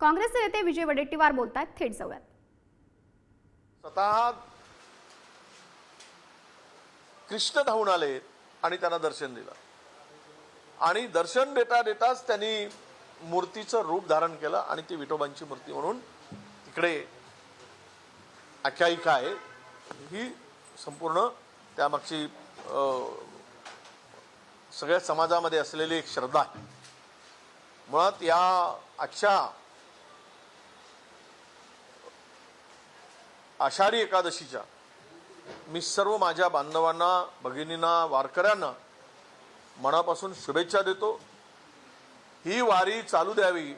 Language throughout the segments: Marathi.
काँग्रेसचे नेते विजय वडेट्टीवार बोलतायत थेट जाऊयात. स्वतः कृष्ण धावून आले आणि त्यांना दर्शन दिलं. आणि दर्शन देता देताच त्यांनी मूर्तीचं रूप धारण केलं आणि ती विठोबांची मूर्ती म्हणून तिकडे आख्यायिका आहे. ही संपूर्ण त्यामागची अं, सगळ्या समाजामध्ये असलेली एक श्रद्धा आहे. मुळात या आजच्या आषाढी एकादशीच्या मी सर्व माझ्या बांधवांना भगिनींना वारकऱ्यांना मनापासून शुभेच्छा देतो. ही वारी चालू द्यावी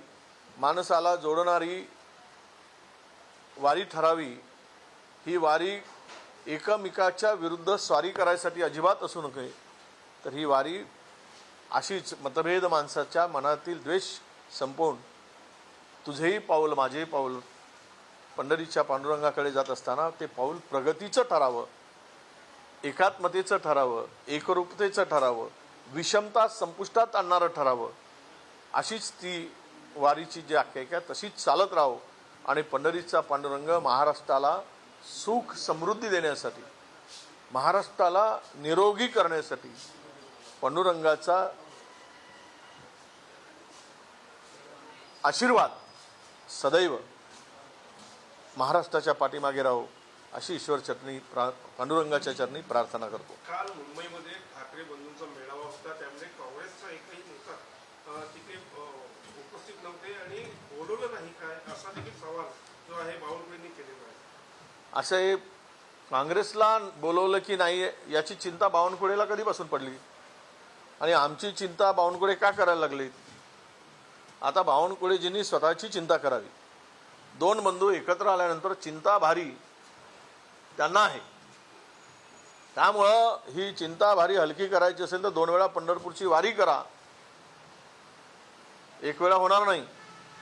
माणसाला जोडणारी वारी ठरावी. ही वारी एकमेकाच्या विरुद्ध स्वारी करायसाठी अजिबात असू नये. तर ही वारी अशीच मतभेद माणसाच्या मनातील द्वेष संपवून तुझेही पाऊल माझेही पाऊल पंढरीच्या पांडुरंगाकडे जात असताना ते पाऊल प्रगतीचं ठरावं एकात्मतेचं ठरावं एकरूपतेचं ठरावं विषमता संपुष्टात आणणारं ठरावं अशीच ती वारीची जी आख्यायिका आहे, तशीच चालत राहो आणि पंढरीचा पांडुरंग महाराष्ट्राला सुख समृद्धी देण्यासाठी महाराष्ट्राला निरोगी करण्यासाठी पांडुरंगाचा आशीर्वाद सदैव महाराष्ट्राच्या पाठीमागे राहो अशी ईश्वर चरणी प्रा पांडुरंगाच्या चरणी प्रार्थना करतो. काल मुंबईमध्ये ठाकरे बंधूंचा मेळावा होता त्यामध्ये काँग्रेसचा एकही नेता तिथे उपस्थित नव्हते आणि बोलवलं नाही काय असा देखील सवाल जो आहे बावनकुळेंनी केलेला आहे. असे काँग्रेसला बोलवलं की नाही याची चिंता बावनकुळेला कधीपासून पडली? आणि आमची चिंता बावनकुळे का करायला लागली आता बावनकुळेजींनी स्वतःची चिंता करावी. दोन बंधू एकत्र आल्यानंतर चिंता भारी त्यांना आहे. त्यामुळं ही चिंता भारी हलकी करायची असेल तर दोन वेळा पंढरपूरची वारी करा. एक वेळा होणार नाही.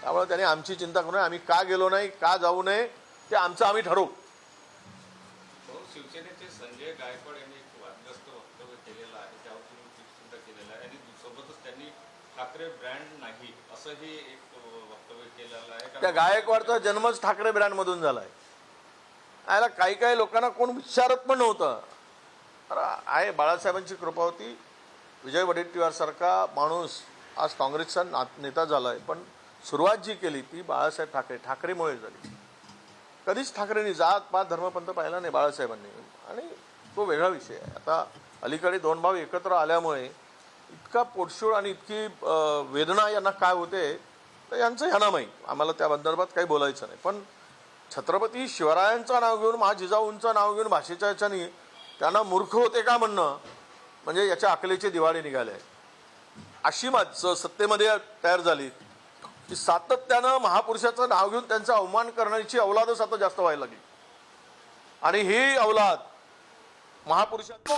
त्यामुळे त्याने आमची चिंता करू नये. आम्ही का गेलो नाही का जाऊ नये ते आमचं आम्ही ठरवू. हो, शिवसेनेचे संजय गायकवाड यांनी एक वादग्रस्त वक्तव्य केलेलं आहे. त्यावर तुम्ही चिंता सुद्धा केलेलं आहे आणि सोबतच त्यांनी ठाकरे ब्रँड नाही असंही एक वक्तव्य केलेलं आहे. त्या गायकवाडचा जन्मच ठाकरे ब्रँडमधून झालाय. याला काही काही लोकांना कोण विचारत पण नव्हतं. तर आहे बाळासाहेबांची कृपा होती. विजय वडेट्टीवारसारखा माणूस आज काँग्रेसचा ना नेता झाला आहे पण सुरुवात जी केली ती बाळासाहेब ठाकरे ठाकरेमुळे झाली. कधीच ठाकरेंनी जात पात धर्मपंथ पाहिला नाही बाळासाहेबांनी. आणि तो वेगळा विषय आहे. आता अलीकडे दोन भाव एकत्र आल्यामुळे इतका पोटशूळ आणि इतकी वेदना यांना काय होते तर यांचं ह्यांना माहीत आम्हाला त्या संदर्भात काही बोलायचं नाही. पण छत्रपती शिवरायांचं नाव घेऊन महाजिजाऊंचं नाव घेऊन भाषेच्या याच्याने त्यांना मूर्ख होते का म्हणणं? म्हणजे याच्या अकलेचे दिवाळे निघाले अशी माणसं सत्तेमध्ये तयार झाली. की सातत्यानं महापुरुषाचं नाव घेऊन त्यांचा अवमान करण्याची अवलादच आता जास्त व्हायला लागली. आणि ही अवलाद महापुरुषांची